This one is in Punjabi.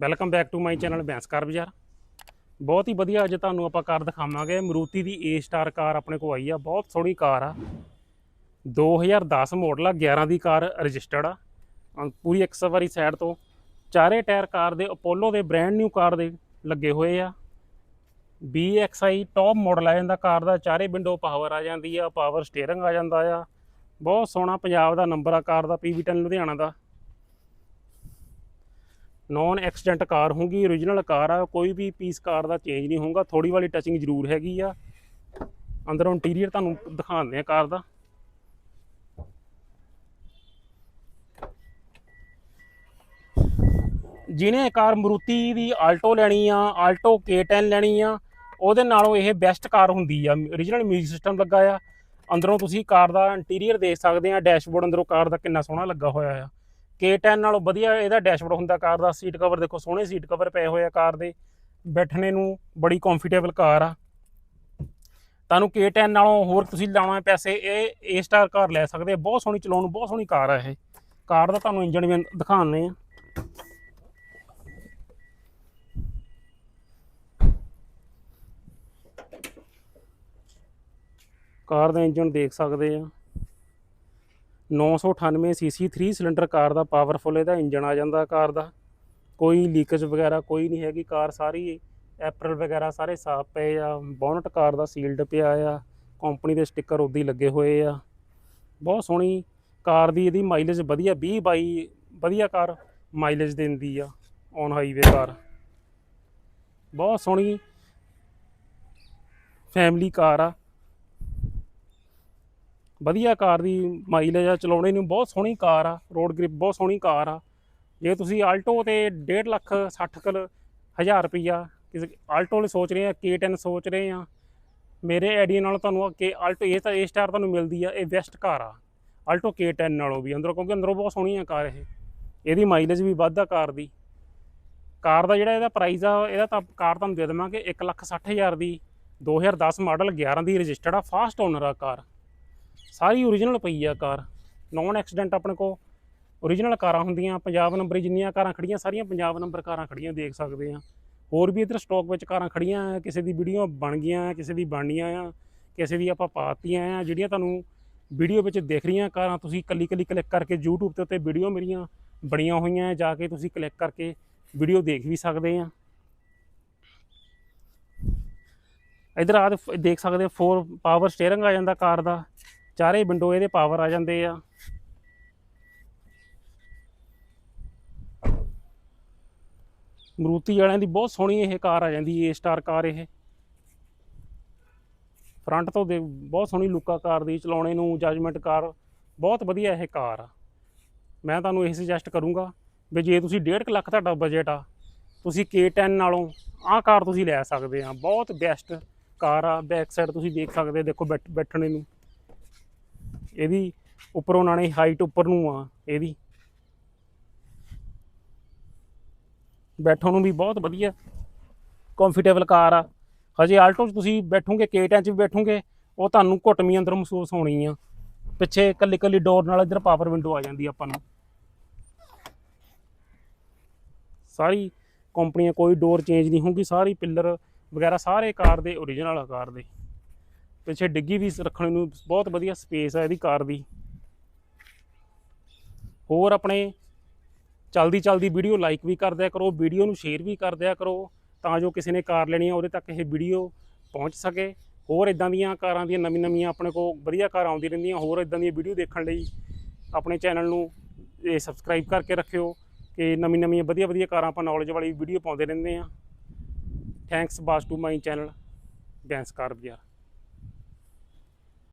Welcome back to my channel Bains car Bazaar ਬਹੁਤ ਹੀ ਵਧੀਆ ਅੱਜ ਤੁਹਾਨੂੰ ਆਪਾਂ ਕਾਰ ਦਿਖਾਵਾਂਗੇ। ਮਰੂਤੀ ਦੀ A ਸਟਾਰ ਕਾਰ ਆਪਣੇ ਕੋਲ ਆਈ ਆ। ਬਹੁਤ ਸੋਹਣੀ ਕਾਰ ਆ। 2010 ਮਾਡਲ ਆ 11 ਦੀ ਕਾਰ ਰਜਿਸਟਰਡ ਆ। ਪੂਰੀ ਇੱਕ ਸਵਾਰੀ ਸਾਈਡ ਤੋਂ ਚਾਰੇ ਟਾਇਰ ਕਾਰ ਦੇ ਅਪੋਲੋ ਦੇ ਬ੍ਰਾਂਡ ਨਿਊ ਕਾਰ ਦੇ ਲੱਗੇ ਹੋਏ ਆ। BXI ਟੌਪ ਮਾਡਲ ਆ ਜਾਂਦਾ ਕਾਰ ਦਾ। ਚਾਰੇ ਵਿੰਡੋ ਪਾਵਰ ਆ ਜਾਂਦੀ ਆ ਪਾਵਰ ਸਟੀਅਰਿੰਗ ਆ ਜਾਂਦਾ ਆ। ਬਹੁਤ ਸੋਹਣਾ ਪੰਜਾਬ ਦਾ ਨੰਬਰ ਆ ਕਾਰ ਦਾ PV10 ਲੁਧਿਆਣਾ ਦਾ। ਨੌਨ ਐਕਸੀਡੈਂਟ ਕਾਰ ਹੋਊਗੀ origignal ਕਾਰ ਆ, ਕੋਈ ਵੀ ਪੀਸ ਕਾਰ ਦਾ ਚੇਂਜ ਨਹੀਂ ਹੋਊਗਾ ਥੋੜੀ ਵਾਲੀ ਟਚਿੰਗ ਜ਼ਰੂਰ ਹੈਗੀ ਆ। ਅੰਦਰੋਂ ਇੰਟੀਰੀਅਰ ਤੁਹਾਨੂੰ ਦਿਖਾਉਂਦੇ ਆ ਕਾਰ ਦਾ। ਜਿਹਨੇ ਕਾਰ ਮਰੂਤੀ ਦੀ ਆਲਟੋ ਲੈਣੀ ਆ ਆਲਟੋ K10 ਲੈਣੀ ਆ, ਉਹਦੇ ਨਾਲੋਂ ਇਹ ਬੈਸਟ ਕਾਰ ਹੁੰਦੀ ਆ। origignal ਮਿਊਜ਼ਿਕ ਸਿਸਟਮ ਲੱਗਾ ਆ। ਅੰਦਰੋਂ ਤੁਸੀਂ ਕਾਰ ਦਾ ਇੰਟੀਰੀਅਰ ਦੇਖ ਸਕਦੇ ਆ ਡੈਸ਼ਬੋਰਡ ਅੰਦਰੋਂ ਕਾਰ ਦਾ ਕਿੰਨਾ ਸੋਹਣਾ ਲੱਗਾ ਹੋਇਆ ਆ। K10 ਨਾਲੋਂ ਵਧੀਆ ਇਹਦਾ ਡੈਸ਼ਬੋਰਡ ਹੁੰਦਾ ਕਾਰ ਦਾ ਸੀਟ ਕਵਰ ਦੇਖੋ, ਸੋਹਣੇ ਸੀਟ ਕਵਰ ਪਏ ਹੋਏ ਆ ਕਾਰ ਦੇ। ਬੈਠਣੇ ਨੂੰ ਬੜੀ ਕੰਫਰਟੇਬਲ ਕਾਰ ਆ। ਤੁਹਾਨੂੰ K10 ਨਾਲੋਂ ਹੋਰ ਤੁਸੀਂ ਲਾਉਣਾ ਪੈਸੇ, ਇਹ A ਸਟਾਰ ਕਾਰ ਲੈ ਸਕਦੇ ਬਹੁਤ ਸੋਹਣੀ ਚਲਾਉਣ ਨੂੰ ਬਹੁਤ ਸੋਹਣੀ ਕਾਰ ਆ ਇਹ। ਕਾਰ ਦਾ ਤੁਹਾਨੂੰ ਇੰਜਨ ਵੀ ਦਿਖਾਉਂਦੇ ਆ ਕਾਰ ਦਾ ਇੰਜਨ ਦੇਖ ਸਕਦੇ ਆ। 998 ਸੀਸੀ 3 ਸਿਲੰਡਰ ਕਾਰ ਦਾ ਪਾਵਰਫੁਲ ਇਹਦਾ ਇੰਜਨ ਆ ਜਾਂਦਾ ਕਾਰ ਦਾ। ਕੋਈ ਲੀਕੇਜ ਵਗੈਰਾ ਕੋਈ ਨਹੀਂ ਹੈਗੀ, ਕਾਰ ਸਾਰੀ ਐਪਰਲ ਵਗੈਰਾ ਸਾਰੇ ਸਾਫ਼ ਪਏ ਆ, ਬੋਨਟ ਕਾਰ ਦਾ ਸੀਲਡ ਪਿਆ ਆ, ਕੰਪਨੀ ਦੇ ਸਟicker ਉਦੀ ਲੱਗੇ ਹੋਏ ਆ। ਬਹੁਤ ਸੋਹਣੀ ਕਾਰ ਦੀ ਇਹਦੀ ਮਾਈਲੇਜ ਵਧੀਆ 20 22 ਵਧੀਆ ਕਾਰ ਮਾਈਲੇਜ ਦਿੰਦੀ ਆ ਔਨ ਹਾਈਵੇ ਕਾਰ। ਬਹੁਤ ਸੋਹਣੀ ਫੈਮਿਲੀ ਕਾਰ ਆ। ਵਧੀਆ ਕਾਰ ਦੀ ਮਾਈਲੇਜ ਆ, ਚਲਾਉਣੇ ਨੂੰ ਬਹੁਤ ਸੋਹਣੀ ਕਾਰ ਆ ਰੋਡ ਗ੍ਰਿਪ ਬਹੁਤ ਸੋਹਣੀ ਕਾਰ ਆ। ਜੇ ਤੁਸੀਂ ਆਲਟੋ ਤੇ 1.5 ਲੱਖ 60 ਕੁ ਹਜ਼ਾਰ ਰੁਪਈਆ ਕਿਸੇ ਆਲਟੋ ਲਈ ਸੋਚ ਰਹੇ ਆ K10 ਸੋਚ ਰਹੇ ਆ, ਮੇਰੇ ਆਈਡੀਆ ਨਾਲ ਤੁਹਾਨੂੰ ਕਿ ਆਲਟੋ ਇਹ ਤਾਂ A ਸਟਾਰ ਤੁਹਾਨੂੰ ਮਿਲਦੀ ਆ, ਇਹ ਬੈਸਟ ਕਾਰ ਆ। ਆਲਟੋ K10 ਨਾਲੋਂ ਵੀ, ਅੰਦਰੋਂ, ਕਿਉਂਕਿ ਅੰਦਰੋਂ ਬਹੁਤ ਸੋਹਣੀ ਆ ਕਾਰ ਇਹ। ਇਹਦੀ ਮਾਈਲੇਜ ਵੀ ਵੱਧ ਆ ਕਾਰ ਦੀ। ਕਾਰ ਦਾ ਜਿਹੜਾ ਇਹਦਾ ਪ੍ਰਾਈਸ ਆ, ਇਹਦਾ ਤਾਂ ਕਾਰ ਤੁਹਾਨੂੰ ਦੇ ਦੇਵਾਂਗੇ 1 ਲੱਖ 60 ਹਜ਼ਾਰ ਦੀ 2010 ਮਾਡਲ 11 ਦੀ ਰਜਿਸਟਰਡ ਆ ਫਾਸਟ ਓਨਰ ਆ ਕਾਰ। ਸਾਰੀ ਓਰੀਜਨਲ ਪਈ ਆ ਕਾਰ। ਨੌਨ ਐਕਸੀਡੈਂਟ ਆਪਣੇ ਕੋ ਓਰੀਜਨਲ ਕਾਰਾਂ ਹੁੰਦੀਆਂ, ਪੰਜਾਬ ਨੰਬਰ ਜਿੰਨੀਆਂ ਕਾਰਾਂ ਖੜੀਆਂ ਸਾਰੀਆਂ ਪੰਜਾਬ ਨੰਬਰ ਕਾਰਾਂ ਖੜੀਆਂ ਦੇਖ ਸਕਦੇ ਆ। ਹੋਰ ਵੀ ਇੱਧਰ ਸਟਾਕ ਵਿੱਚ ਕਾਰਾਂ ਖੜੀਆਂ ਆ ਕਿਸੇ ਦੀ ਵੀਡੀਓ ਬਣ ਗਈਆਂ ਆ ਕਿਸੇ ਦੀ ਬਣਨੀਆਂ ਆ, ਕਿਸੇ ਦੀ ਆਪਾਂ ਪਾਤੀਆਂ ਆ, ਜਿਹੜੀਆਂ ਤੁਹਾਨੂੰ ਵੀਡੀਓ ਵਿੱਚ ਦੇਖ ਰਹੀਆਂ ਕਾਰਾਂ, ਤੁਸੀਂ ਕੱਲੀ ਕੱਲੀ ਕਲਿੱਕ ਕਰਕੇ YouTube ਤੇ ਉੱਤੇ ਵੀਡੀਓ ਮੇਰੀਆਂ ਬਣੀਆਂ ਹੋਈਆਂ ਆ, ਜਾ ਕੇ ਤੁਸੀਂ ਕਲਿੱਕ ਕਰਕੇ ਵੀਡੀਓ ਦੇਖ ਵੀ ਸਕਦੇ ਆ। ਇਧਰ ਆ ਦੇਖ ਸਕਦੇ 4 ਪਾਵਰ ਸਟੀਅਰਿੰਗ ਆ ਜਾਂਦਾ ਕਾਰ ਦਾ। ਚਾਰੇ ਵਿੰਡੋ ਇਹਦੇ ਪਾਵਰ ਆ ਜਾਂਦੇ ਆ। ਮਰੂਤੀ ਵਾਲਿਆਂ ਦੀ ਬਹੁਤ ਸੋਹਣੀ ਇਹ ਕਾਰ ਆ ਜਾਂਦੀ ਏ ਸਟਾਰ ਕਾਰ ਇਹ। ਫਰੰਟ ਤੋਂ ਦੇ ਬਹੁਤ ਸੋਹਣੀ ਲੁੱਕਾ ਕਾਰ ਦੀ, ਚਲਾਉਣੇ ਨੂੰ ਜਜਮੈਂਟ ਕਾਰ, ਬਹੁਤ ਵਧੀਆ ਇਹ ਕਾਰ ਆ। ਮੈਂ ਤੁਹਾਨੂੰ ਇਹ ਸੁਜੈਸਟ ਕਰੂੰਗਾ ਵੀ ਜੇ ਤੁਸੀਂ 1.5 ਲੱਖ ਤੁਹਾਡਾ ਬਜਟ ਆ, ਤੁਸੀਂ K10 ਨਾਲੋਂ ਆਹ ਕਾਰ ਤੁਸੀਂ ਲੈ ਸਕਦੇ ਆ। ਬਹੁਤ ਬੈਸਟ ਕਾਰ ਆ ਬੈਕ ਸਾਈਡ ਤੁਸੀਂ ਦੇਖ ਸਕਦੇ, ਦੇਖੋ ਬੈਠ- ਬੈਠਣੇ ਨੂੰ। ਇਹਦੀ ਉੱਪਰੋਂ ਨਾਲੇ ਹਾਈਟ ਉੱਪਰ ਨੂੰ ਆ ਇਹਦੀ ਬੈਠਣ ਨੂੰ ਵੀ ਬਹੁਤ ਵਧੀਆ ਕੰਫਰਟੇਬਲ ਕਾਰ ਆ। ਹਜੇ ਆਲਟੋ 'ਚ ਤੁਸੀਂ ਬੈਠੋਗੇ K10 'ਚ ਵੀ ਬੈਠੋਗੇ, ਉਹ ਤੁਹਾਨੂੰ ਘੁੱਟਵੀਂ ਅੰਦਰ ਮਹਿਸੂਸ ਹੋਣੀ ਆ। ਪਿੱਛੇ ਇਕੱਲੀ ਇਕੱਲੀ ਡੋਰ ਨਾਲ ਇੱਧਰ ਪਾਵਰ ਵਿੰਡੋ ਆ ਜਾਂਦੀ ਆਪਾਂ ਨੂੰ। ਸਾਰੀ ਕੰਪਨੀਆਂ ਕੋਈ ਡੋਰ ਚੇਂਜ ਨਹੀਂ ਹੋਊਗੀ, ਸਾਰੀ ਪਿੱਲਰ ਵਗੈਰਾ ਸਾਰੇ ਕਾਰ ਦੇ ਓਰੀਜਨਲ ਆ ਕਾਰ ਦੇ। ਪਿੱਛੇ ਡਿੱਗੀ ਵੀ ਰੱਖਣ ਨੂੰ ਬਹੁਤ ਵਧੀਆ ਸਪੇਸ ਹੈ ਇਹਦੀ ਕਾਰ ਦੀ। ਹੋਰ ਆਪਣੇ ਚਲਦੀ ਚਲਦੀ ਵੀਡੀਓ ਲਾਈਕ ਵੀ ਕਰ ਦਿਆ ਕਰੋ ਵੀਡੀਓ ਨੂੰ ਸ਼ੇਅਰ ਵੀ ਕਰ ਦਿਆ ਕਰੋ ਤਾਂ ਜੋ ਕਿਸੇ ਨੇ ਕਾਰ ਲੈਣੀ ਆ, ਉਹਦੇ ਤੱਕ ਇਹ ਵੀਡੀਓ ਪਹੁੰਚ ਸਕੇ। ਹੋਰ ਇਦਾਂ ਦੀਆਂ ਕਾਰਾਂ ਦੀਆਂ ਨਵੀਂ ਨਵੀਆਂ ਆਪਣੇ ਕੋਲ ਵਧੀਆ ਕਾਰ ਆਉਂਦੀ ਰਹਿੰਦੀਆਂ, ਹੋਰ ਇਦਾਂ ਦੀਆਂ ਵੀਡੀਓ ਦੇਖਣ ਲਈ ਆਪਣੇ ਚੈਨਲ ਨੂੰ ਇਹ ਸਬਸਕ੍ਰਾਈਬ ਕਰਕੇ ਰੱਖਿਓ ਕਿ ਨਵੀਂ ਨਵੀਆਂ ਵਧੀਆ ਵਧੀਆ ਕਾਰਾਂ ਆਪਾਂ ਨੌਲੇਜ ਵਾਲੀ ਵੀਡੀਓ ਪਾਉਂਦੇ ਰਹਿੰਦੇ ਆ। Thanks boss to my channel dense car ਬਾਜ਼ਾਰ